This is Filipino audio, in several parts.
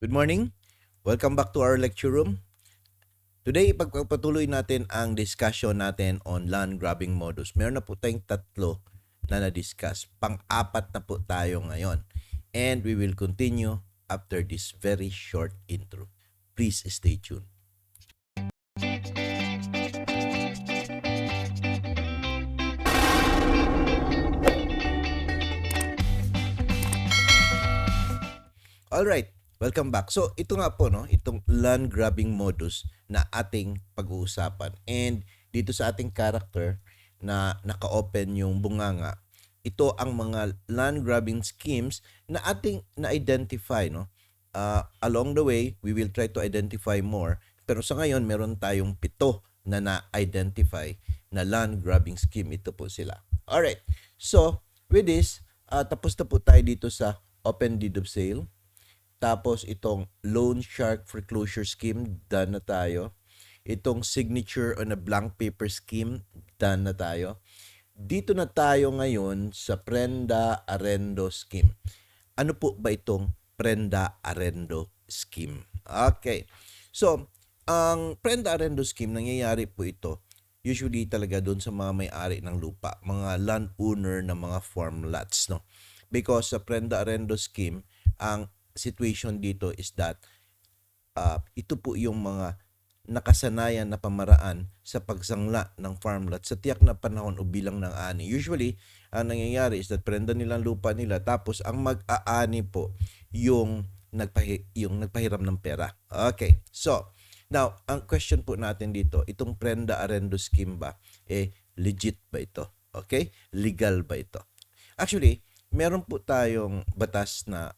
Good morning. Welcome back to our lecture room. Today, ipagpapatuloy natin ang discussion natin on land grabbing modus. Meron na po tayong tatlo na na-discuss. Pang-apat na po tayo ngayon. And we will continue after this very short intro. Please stay tuned. Alright, welcome back. So, ito nga po, no, itong land grabbing modus na ating pag-uusapan. And dito sa ating character na naka-open yung bunganga, ito ang mga land grabbing schemes na ating na-identify, no? Uh, along the way, we will try to identify more. Pero sa ngayon, meron tayong pito na na-identify na land grabbing scheme. Ito po sila. Alright. So, with this, uh, tapos na po tayo dito sa open deed of sale. Tapos itong loan shark foreclosure scheme, done na tayo. Itong signature on a blank paper scheme, done na tayo. Dito na tayo ngayon sa prenda arendo scheme. Ano po ba itong prenda arendo scheme? Okay. So, ang prenda arendo scheme, nangyayari po ito usually talaga doon sa mga may-ari ng lupa, mga landowner ng mga farm lots, no? Because sa prenda arendo scheme, ang situation dito is that uh, ito po yung mga nakasanayan na pamaraan sa pagsangla ng farm lot sa tiyak na panahon o bilang ng ani. Usually, ang nangyayari is that prenda nilang lupa nila tapos ang mag-aani po yung nagpahi yung nagpahiram ng pera. Okay. So, now, ang question po natin dito, itong prenda arendo scheme ba eh legit ba ito? Okay? Legal ba ito? Actually, meron po tayong batas na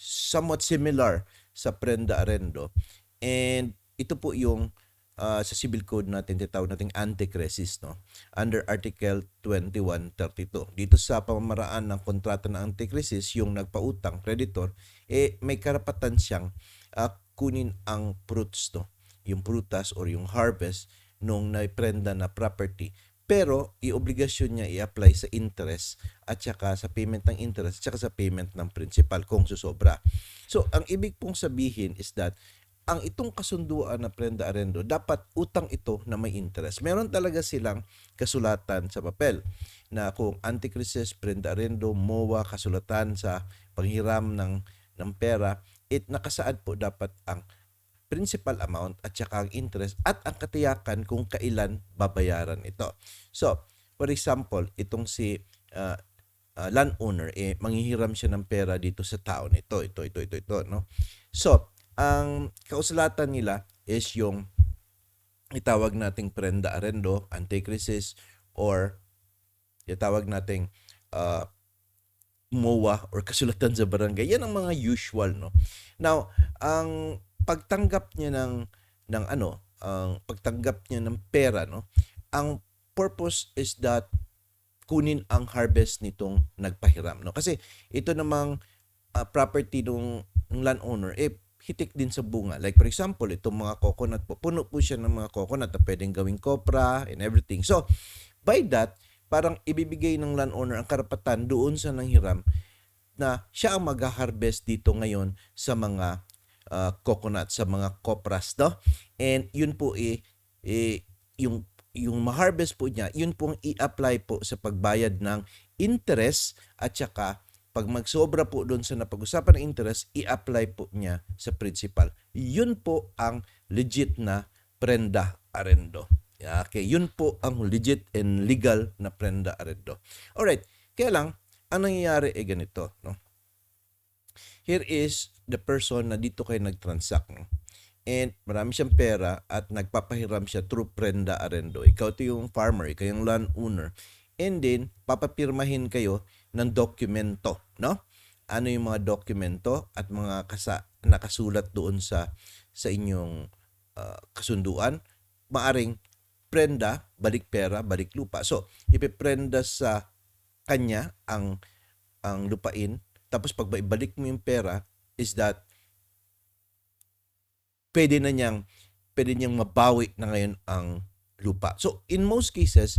somewhat similar sa prenda arendo. And ito po yung uh, sa civil code natin tinatawag nating anti-crisis no? Under article 2132 dito sa pamamaraan ng kontrata ng anti-crisis yung nagpautang creditor eh may karapatan siyang uh, kunin ang fruits no? Yung prutas or yung harvest nung naiprenda na property pero iobligasyon niya i-apply sa interest at saka sa payment ng interest at saka sa payment ng principal kung susobra. So, ang ibig pong sabihin is that ang itong kasunduan na prenda arendo, dapat utang ito na may interest. Meron talaga silang kasulatan sa papel na kung anti-crisis, prenda arendo, MOA, kasulatan sa panghiram ng, ng pera, it nakasaad po dapat ang principal amount at saka ang interest at ang katiyakan kung kailan babayaran ito. So, for example, itong si uh, uh, landowner, eh, manghihiram siya ng pera dito sa tao nito, ito, ito, ito, ito, no? So, ang kausulatan nila is yung itawag nating prenda arendo, anti-crisis, or itawag nating uh, MOA or kasulatan sa barangay. Yan ang mga usual, no? Now, ang pagtanggap niya ng ng ano, ang pagtanggap niya ng pera, no? Ang purpose is that kunin ang harvest nitong nagpahiram, no? Kasi ito namang uh, property ng, landowner, eh hitik din sa bunga. Like for example, itong mga coconut po, puno po siya ng mga coconut na pwedeng gawing kopra and everything. So, by that, parang ibibigay ng landowner ang karapatan doon sa nanghiram na siya ang mag-harvest dito ngayon sa mga uh, coconut, sa mga kopras, no? And yun po eh, eh yung yung ma-harvest po niya, yun pong i-apply po sa pagbayad ng interest at saka pag magsobra po doon sa napag-usapan ng interest, i-apply po niya sa principal. Yun po ang legit na prenda arendo. Okay, yun po ang legit and legal na prenda arendo. Alright, kaya lang, ang nangyayari ay ganito. No? Here is the person na dito kayo nag-transact. No? And marami siyang pera at nagpapahiram siya through prenda arendo. Ikaw ito yung farmer, ikaw yung landowner. And then, papapirmahin kayo ng dokumento, no? Ano yung mga dokumento at mga kasa nakasulat doon sa sa inyong uh, kasunduan? Maaring prenda, balik pera, balik lupa. So, ipiprenda sa kanya ang ang lupain tapos pag ibalik mo yung pera is that pwede na niyang pwede niyang mabawi na ngayon ang lupa. So in most cases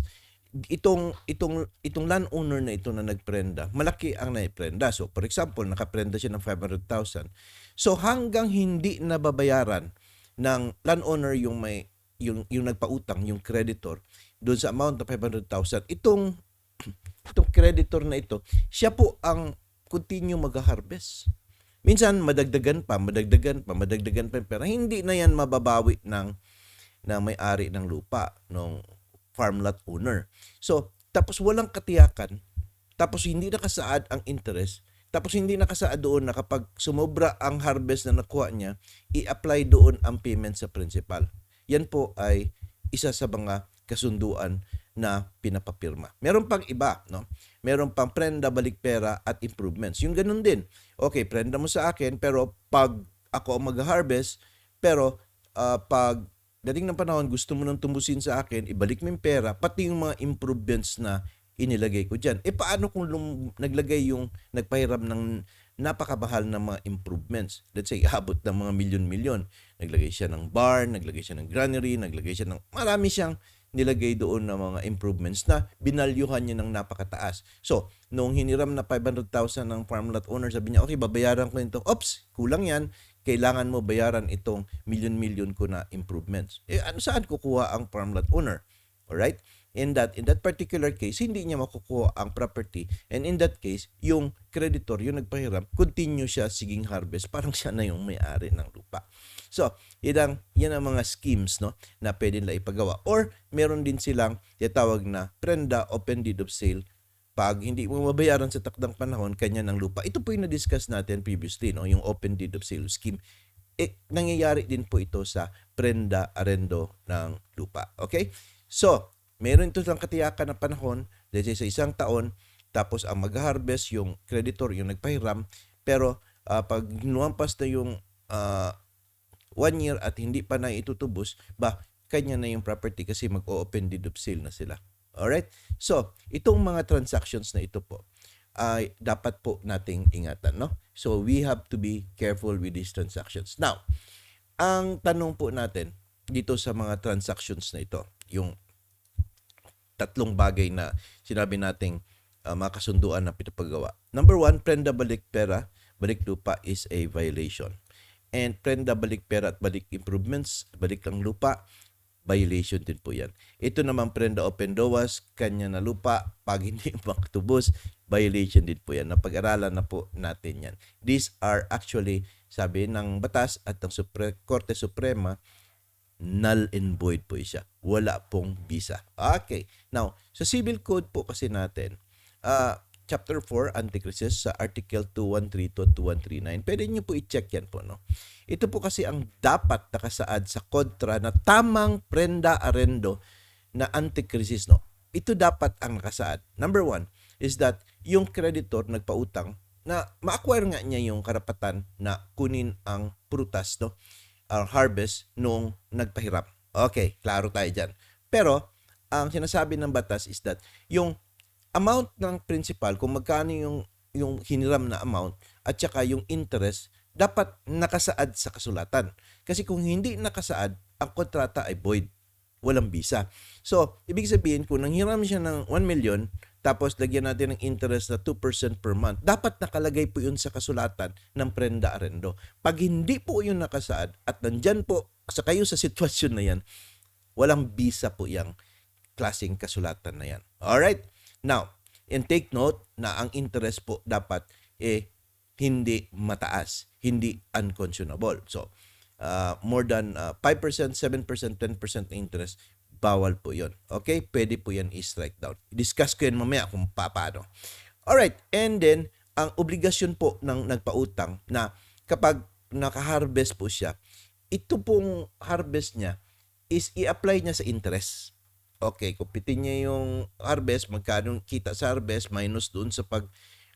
itong itong itong landowner na ito na nagprenda, malaki ang naiprenda. So for example, nakaprenda siya ng 500,000. So hanggang hindi nababayaran ng landowner yung may yung yung nagpautang, yung creditor doon sa amount na 500,000, itong itong creditor na ito, siya po ang continue mag-harvest. Minsan madagdagan pa, madagdagan pa, madagdagan pa, pero hindi na yan mababawi ng na may-ari ng lupa, ng farm lot owner. So, tapos walang katiyakan, tapos hindi nakasaad ang interest, tapos hindi nakasaad doon na kapag sumobra ang harvest na nakuha niya, i-apply doon ang payment sa principal. Yan po ay isa sa mga kasunduan na pinapapirma. Meron pang iba, no? Meron pang prenda, balik pera at improvements. Yung ganun din. Okay, prenda mo sa akin pero pag ako ang mag-harvest, pero ah, pag dating ng panahon gusto mo nang tumbusin sa akin, ibalik mo yung pera, pati yung mga improvements na inilagay ko dyan. E paano kung lum- naglagay yung nagpahiram ng napakabahal na mga improvements? Let's say, abot ng mga milyon-milyon. Naglagay siya ng barn, naglagay siya ng granary, naglagay siya ng... Marami siyang nilagay doon na mga improvements na binalyuhan niya ng napakataas. So, nung hiniram na 500,000 ng farm lot owner, sabi niya, okay, babayaran ko ito. Ops, kulang yan. Kailangan mo bayaran itong milyon-milyon ko na improvements. Eh, ano saan kukuha ang farm lot owner? Alright? In that, in that particular case, hindi niya makukuha ang property. And in that case, yung creditor, yung nagpahiram, continue siya siging harvest. Parang siya na yung may-ari ng lupa. So, yan yan ang mga schemes no, na pwede nila ipagawa. Or, meron din silang tinatawag na prenda open deed of sale pag hindi mo mabayaran sa takdang panahon kanya ng lupa. Ito po yung na-discuss natin previously, no? yung open deed of sale scheme. Eh, nangyayari din po ito sa prenda arendo ng lupa. Okay? So, meron ito ng katiyakan ng panahon, let's say sa isang taon, tapos ang mag-harvest yung creditor, yung nagpahiram, pero ah, pag nuwampas na yung ah, one year at hindi pa na itutubos, ba, kanya na yung property kasi mag-open deed of sale na sila. Alright? So, itong mga transactions na ito po, ay dapat po nating ingatan, no? So, we have to be careful with these transactions. Now, ang tanong po natin dito sa mga transactions na ito, yung tatlong bagay na sinabi nating uh, mga kasunduan na pinapagawa. Number one, prenda balik pera, balik lupa is a violation. And prenda balik pera at balik improvements, balik lang lupa, violation din po yan. Ito naman prenda open doors, kanya na lupa, pag hindi makatubos, violation din po yan. Napag-aralan na po natin yan. These are actually, sabi ng batas at ng Supre- Korte Suprema, null and void po siya. Wala pong visa. Okay. Now, sa civil code po kasi natin, uh, chapter 4, Antichrisis, sa article 213 to 2139, pwede nyo po i-check yan po, no? Ito po kasi ang dapat nakasaad sa kontra na tamang prenda arendo na antichrisis, no? Ito dapat ang nakasaad. Number one is that yung creditor nagpautang na ma-acquire nga niya yung karapatan na kunin ang prutas, no? Ang harvest nung nagpahiram. Okay, klaro tayo dyan. Pero, ang sinasabi ng batas is that yung amount ng principal, kung magkano yung, yung hiniram na amount, at saka yung interest, dapat nakasaad sa kasulatan. Kasi kung hindi nakasaad, ang kontrata ay void. Walang visa. So, ibig sabihin, kung nanghiram siya ng 1 million, tapos lagyan natin ng interest na 2% per month, dapat nakalagay po yun sa kasulatan ng prenda arendo. Pag hindi po yun nakasaad at nandyan po sa kayo sa sitwasyon na yan, walang visa po yung klaseng kasulatan na yan. Alright? Now, and take note na ang interest po dapat eh hindi mataas, hindi unconscionable. So, uh, more than uh, 5%, 7%, 10% na interest, bawal po yon. Okay? Pwede po yan i-strike down. I-discuss ko yan mamaya kung paano. Alright, and then, ang obligasyon po ng nagpautang na kapag naka-harvest po siya, ito pong harvest niya is i-apply niya sa interest. Okay, kupitin niya yung harvest, magkano kita sa harvest minus doon sa pag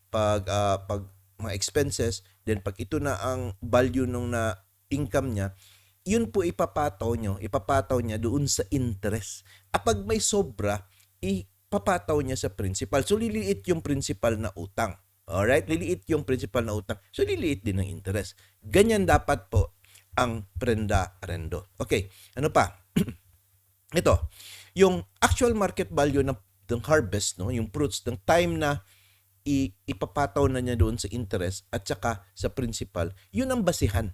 pag ah, pag mga expenses, then pag ito na ang value nung na income niya, yun po ipapataw nyo, ipapataw niya doon sa interest. At pag may sobra, ipapataw niya sa principal. So, liliit yung principal na utang. Alright? Liliit yung principal na utang. So, liliit din ang interest. Ganyan dapat po ang prenda arendo. Okay, ano pa? Ito, yung actual market value ng, ng harvest, no, yung fruits, ng time na ipapataw na niya doon sa interest at saka sa principal, yun ang basihan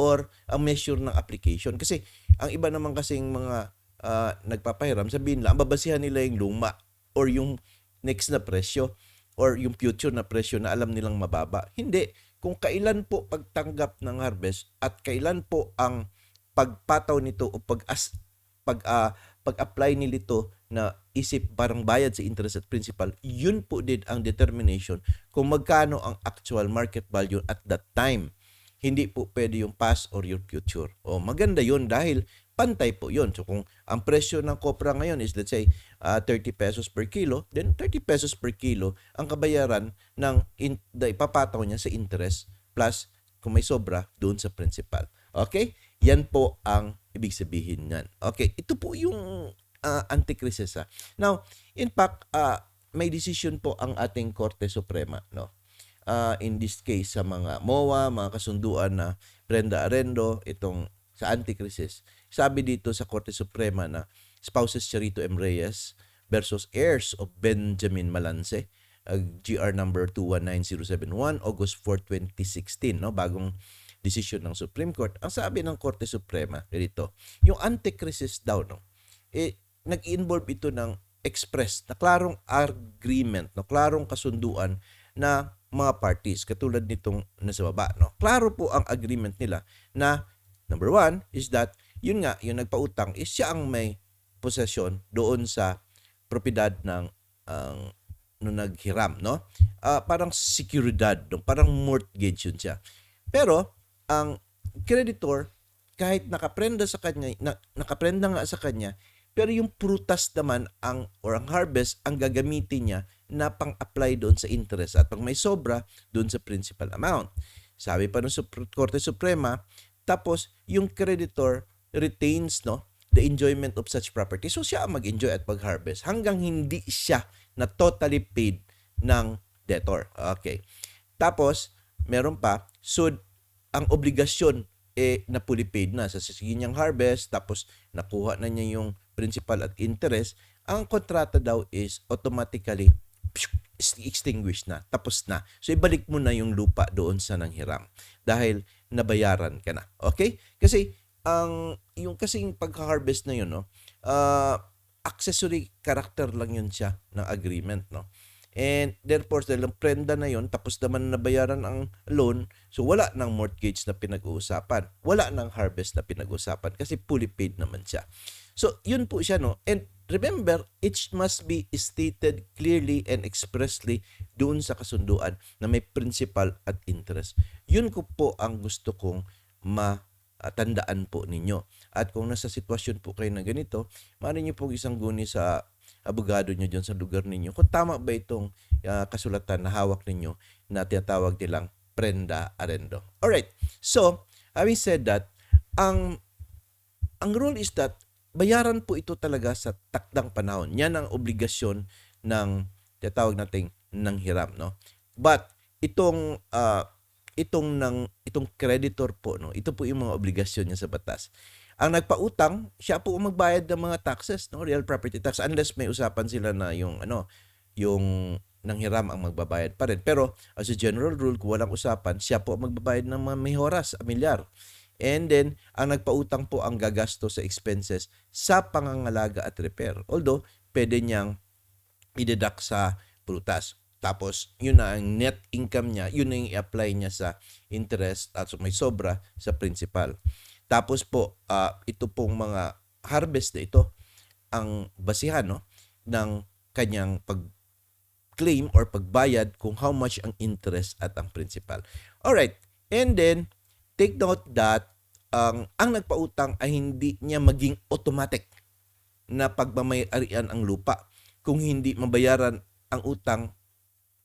or ang measure ng application. Kasi ang iba naman kasing mga ah, nagpapahiram, sabihin lang, ang babasihan nila yung luma or yung next na presyo or yung future na presyo na alam nilang mababa. Hindi. Kung kailan po pagtanggap ng harvest at kailan po ang pagpataw nito o pag as, pag ah, pag-apply nilito na isip parang bayad sa interest at principal, yun po din ang determination kung magkano ang actual market value at that time. Hindi po pwede yung past or your future. O maganda yun dahil pantay po yun. So kung ang presyo ng kopra ngayon is let's say ah, 30 pesos per kilo, then 30 pesos per kilo ang kabayaran ng in, na ipapataw niya sa interest plus kung may sobra doon sa principal. Okay? Yan po ang ibig sabihin niyan. Okay, ito po yung uh, anti-crisis. ah. Now, in fact, ah, may decision po ang ating Korte Suprema, no? Ah, in this case sa mga MOA, mga kasunduan na Brenda Arendo, itong sa anti-crisis. Sabi dito sa Korte Suprema na spouses Charito M. Reyes versus heirs of Benjamin Malance, uh, GR number 219071, August 4, 2016, no? Bagong decision ng Supreme Court. Ang sabi ng Korte Suprema, dito, yung anti-crisis daw, no? Eh, nag-involve ito ng express na klarong agreement, no? klarong kasunduan na mga parties katulad nitong nasa baba. No? Klaro po ang agreement nila na number one is that yun nga, yung nagpautang is siya ang may possession doon sa propiedad ng ang nung naghiram, no? Ah, parang seguridad, no? parang mortgage yun siya. Pero ang creditor kahit nakaprenda sa kanya, na, nakaprenda nga sa kanya, pero yung prutas naman ang or ang harvest ang gagamitin niya na pang-apply doon sa interest at pag may sobra doon sa principal amount. Sabi pa ng Korte Suprema, tapos yung creditor retains no the enjoyment of such property. So siya ang mag-enjoy at mag-harvest hanggang hindi siya na totally paid ng debtor. Okay. Tapos, meron pa, so ang obligasyon eh na fully paid na sa sige niyang harvest tapos nakuha na niya yung principal at interest ang kontrata daw is automatically pshuk, extinguished na tapos na so ibalik mo na yung lupa doon sa nanghiram dahil nabayaran ka na okay kasi ang yung kasing pagka-harvest na yun no uh, accessory character lang yun siya ng agreement no And therefore, dahil ang prenda na yon tapos naman nabayaran ang loan, so wala ng mortgage na pinag-uusapan. Wala ng harvest na pinag-uusapan kasi fully paid naman siya. So, yun po siya, no? And remember, it must be stated clearly and expressly doon sa kasunduan na may principal at interest. Yun ko po ang gusto kong matandaan po ninyo. At kung nasa sitwasyon po kayo na ganito, maaari nyo pong isang guni sa abogado nyo dyan sa lugar ninyo kung tama ba itong ah, kasulatan na hawak ninyo na tinatawag nilang prenda arendo. Alright, so having said that, ang ang rule is that bayaran po ito talaga sa takdang panahon. Yan ang obligasyon ng tinatawag nating ng hiram, no? But itong ah, itong ng itong creditor po, no? Ito po yung mga obligasyon niya sa batas. Ang nagpautang, siya po ang magbayad ng mga taxes, no? Real property tax unless may usapan sila na yung ano, yung nanghiram ang magbabayad pa rin. Pero as a general rule, kung walang usapan, siya po ang magbabayad ng mga may horas, amilyar. And then, ang nagpautang po ang gagasto sa expenses sa pangangalaga at repair. Although, pwede niyang i-deduct sa prutas. Tapos, yun na ang net income niya, yun na yung i-apply niya sa interest at so may sobra sa principal. Tapos po, ah, ito pong mga harvest na ito, ang basihan no, ng kanyang pag-claim or pagbayad kung how much ang interest at ang principal. Alright, and then, take note that ang ang nagpautang ay hindi niya maging automatic na pagmamayarian ang lupa kung hindi mabayaran ang utang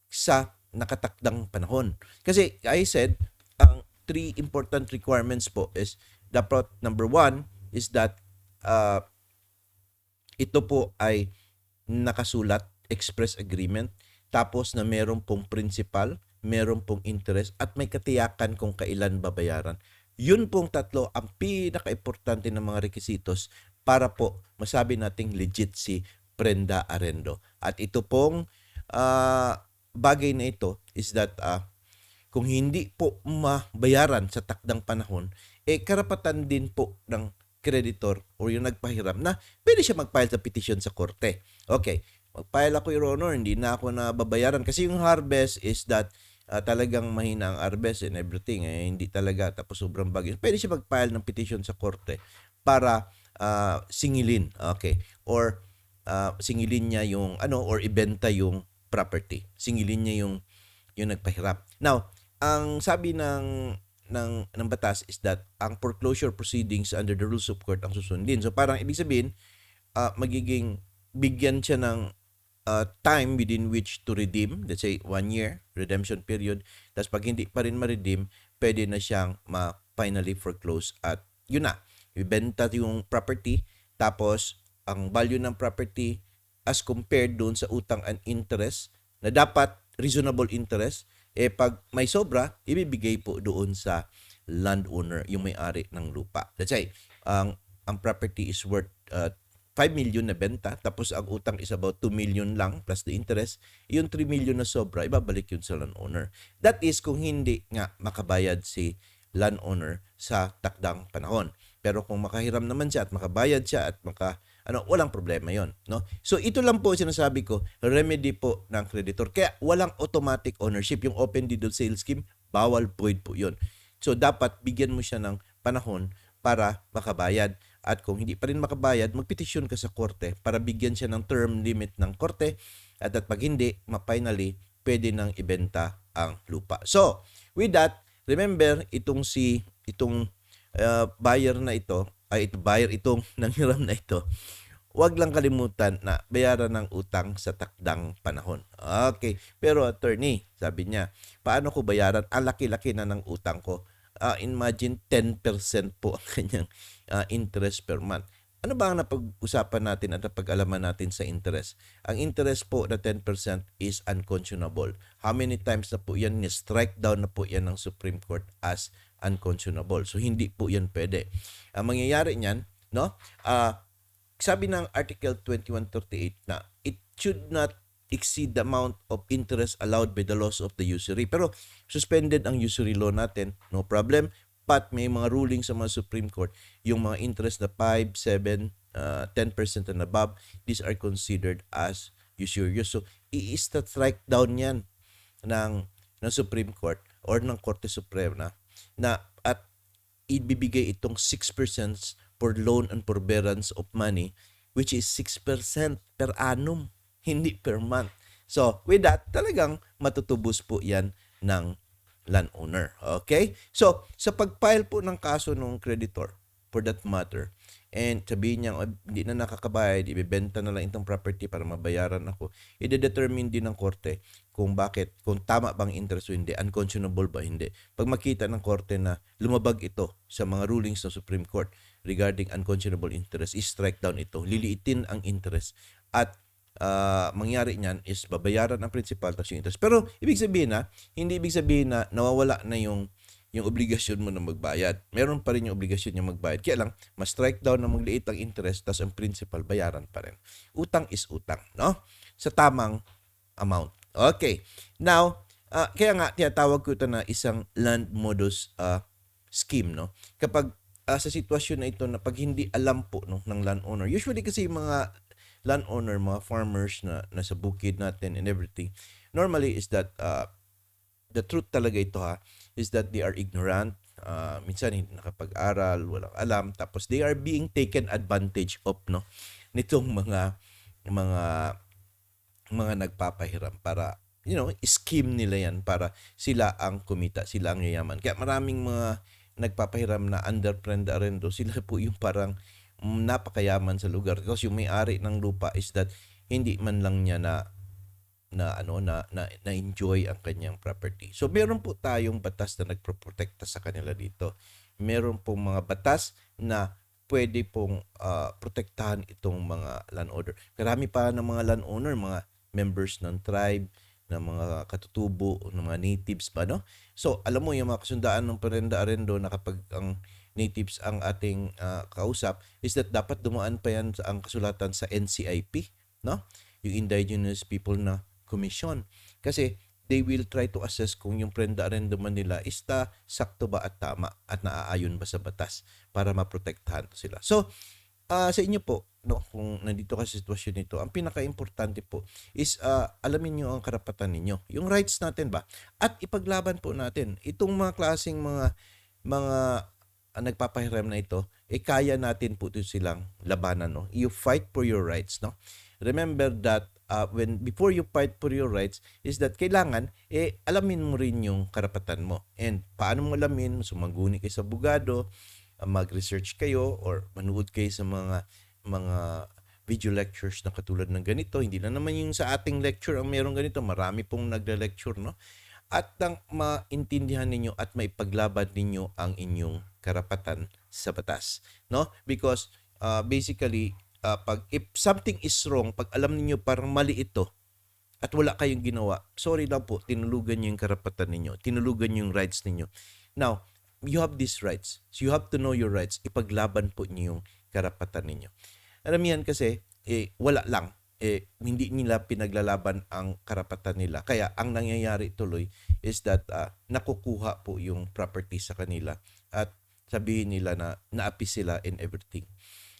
sa nakatakdang panahon. Kasi I said, ang three important requirements po is dapat number one is that uh, ito po ay nakasulat express agreement tapos na meron pong principal, meron pong interest at may katiyakan kung kailan babayaran. Yun pong tatlo ang pinaka-importante ng mga requisitos para po masabi nating legit si Prenda Arendo. At ito pong ah, bagay na ito is that ah, kung hindi po mabayaran sa takdang panahon, eh karapatan din po ng creditor or yung nagpahiram na pwede siya mag-file sa petition sa korte. Okay, mag-file ako, Your Honor, hindi na ako nababayaran. Kasi yung harvest is that ah, talagang mahina ang harvest and everything. Eh, hindi talaga, tapos sobrang bagay. Pwede siya mag-file ng petition sa korte para ah, singilin. Okay. Or ah, singilin niya yung ano or ibenta yung property. Singilin niya yung yung nagpahirap. Now, ang sabi ng ng ng batas is that ang foreclosure proceedings under the rules of court ang susundin. So parang ibig sabihin ah, magiging bigyan siya ng ah, time within which to redeem, let's say one year redemption period. Tapos pag hindi pa rin ma-redeem, pwede na siyang ma-finally foreclose at yun na, ibenta yung property tapos ang value ng property as compared doon sa utang and interest na dapat reasonable interest eh pag may sobra ibibigay po doon sa landowner yung may-ari ng lupa let's say ang ang property is worth uh, 5 million na benta tapos ang utang is about 2 million lang plus the interest yung 3 million na sobra ibabalik yun sa landowner that is kung hindi nga makabayad si landowner sa takdang panahon pero kung makahiram naman siya at makabayad siya at maka ano, walang problema 'yon, no? So ito lang po sinasabi ko, remedy po ng creditor. Kaya walang automatic ownership yung open deed sale scheme, bawal void po 'yon. So dapat bigyan mo siya ng panahon para makabayad at kung hindi pa rin makabayad, magpetisyon ka sa korte para bigyan siya ng term limit ng korte at at pag hindi, ma-finally, pwede nang ibenta ang lupa. So, with that, remember itong si itong uh, buyer na ito ay ito buyer itong nanghiram na ito huwag lang kalimutan na bayaran ng utang sa takdang panahon. Okay. Pero attorney, sabi niya, paano ko bayaran? Ang laki-laki na ng utang ko. Ah, imagine 10% po ang kanyang ah, interest per month. Ano ba ang napag-usapan natin at napag-alaman natin sa interest? Ang interest po na 10% is unconscionable. How many times na po yan ni-strike down na po yan ng Supreme Court as unconscionable. So hindi po yan pwede. Ang mangyayari niyan, no? Ah, sabi ng Article 2138 na it should not exceed the amount of interest allowed by the laws of the usury. Pero suspended ang usury law natin, no problem. But may mga ruling sa mga Supreme Court, yung mga interest na 5, 7, uh, 10% and above, these are considered as usurious. So, i-strike down yan ng, ng Supreme Court or ng Korte Suprema na at ibibigay itong 6% for loan and forbearance of money which is 6% per annum, hindi per month. So, with that, talagang matutubos po yan ng landowner. Okay? So, sa pag-file po ng kaso ng creditor, for that matter, and sabihin niya, "Oh, hindi na nakakabayad, ibebenta na lang itong property para mabayaran ako, i-determine din ng korte kung bakit, kung tama bang interest o hindi, unconscionable ba hindi. Pag makita ng korte na lumabag ito sa mga rulings ng Supreme Court regarding unconscionable interest, i-strike down ito, liliitin ang interest at uh, mangyari niyan is babayaran ang principal tapos yung interest. Pero ibig sabihin na, hindi ibig sabihin na nawawala na yung yung obligasyon mo na magbayad. Meron pa rin yung obligasyon niya magbayad. Kaya lang, mas strike down na magliit ang interest tapos ang principal bayaran pa rin. Utang is utang, no? Sa tamang amount. Okay. Now, uh, kaya nga tinatawag ko ito na isang land modus uh, scheme, no? Kapag uh, sa sitwasyon na ito na pag hindi alam po no, ng landowner, usually kasi yung mga landowner, mga farmers na nasa bukid natin and everything, normally is that uh, the truth talaga ito ha, is that they are ignorant, uh, minsan hindi nakapag-aral, walang alam, tapos they are being taken advantage of, no? Nitong mga, mga, mga nagpapahiram para, you know, scheme nila yan para sila ang kumita, sila ang yayaman. Kaya maraming mga nagpapahiram na under friend arendo, sila po yung parang napakayaman sa lugar. Kasi yung may-ari ng lupa is that hindi man lang niya na na ano na, na na enjoy ang kanyang property. So meron po tayong batas na nagproprotekta sa kanila dito. Meron pong mga batas na pwede pong uh, protektahan itong mga landowner. Karami pa ng mga landowner, mga members ng tribe, ng mga katutubo, ng mga natives pa, no? So, alam mo yung mga kasundaan ng parenda arendo na kapag ang natives ang ating uh, kausap is that dapat dumaan pa yan sa ang kasulatan sa NCIP, no? Yung Indigenous People na Commission. Kasi they will try to assess kung yung prenda arendoman nila is ta sakto ba at tama at naaayon ba sa batas para maprotektahan sila. So, ah, sa inyo po, no, kung nandito ka sa sitwasyon nito, ang pinaka-importante po is ah, alamin nyo ang karapatan ninyo. Yung rights natin ba? At ipaglaban po natin. Itong mga klaseng mga mga nagpapahiram na ito, eh kaya natin po ito silang labanan, no? You fight for your rights, no? Remember that uh, when before you fight for your rights is that kailangan eh alamin mo rin yung karapatan mo. And paano mo alamin? Sumaguni kayo sa abogado, uh, mag-research kayo or manood kayo sa mga mga video lectures na katulad ng ganito. Hindi na naman yung sa ating lecture ang meron ganito. Marami pong nagle-lecture, no? At nang maintindihan ninyo at maipaglaban ninyo ang inyong karapatan sa batas, no? Because uh, basically uh, pag if something is wrong, pag alam niyo parang mali ito at wala kayong ginawa, sorry lang po, tinulugan niyo yung karapatan ninyo, tinulugan niyo yung rights ninyo. Now, you have these rights. So you have to know your rights. Ipaglaban po niyo yung karapatan ninyo. Aramihan kasi, eh, wala lang. Eh, hindi nila pinaglalaban ang karapatan nila. Kaya ang nangyayari tuloy is that uh, nakukuha po yung property sa kanila at sabihin nila na naapi sila in everything.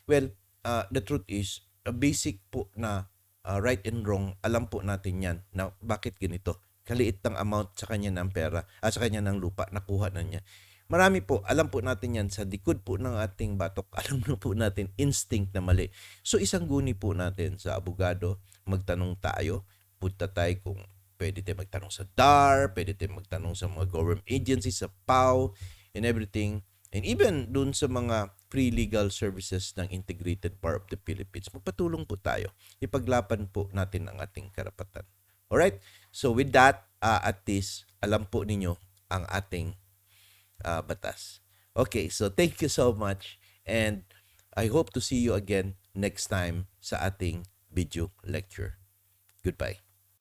Well, uh, the truth is, a basic po na uh, right and wrong, alam po natin yan na bakit ganito. Kaliit ng amount sa kanya ng pera, ah, sa kanya ng lupa, nakuha na niya. Marami po, alam po natin yan sa likod po ng ating batok. Alam na po natin, instinct na mali. So isang guni po natin sa abogado, magtanong tayo, punta tayo kung pwede tayo magtanong sa DAR, pwede tayo magtanong sa mga government agencies, sa PAO, and everything. And even dun sa mga free legal services ng Integrated Bar of the Philippines, magpatulong po tayo. Ipaglaban po natin ang ating karapatan. Alright? So with that, uh, at least, alam po ninyo ang ating uh, batas. Okay, so thank you so much and I hope to see you again next time sa ating video lecture. Goodbye.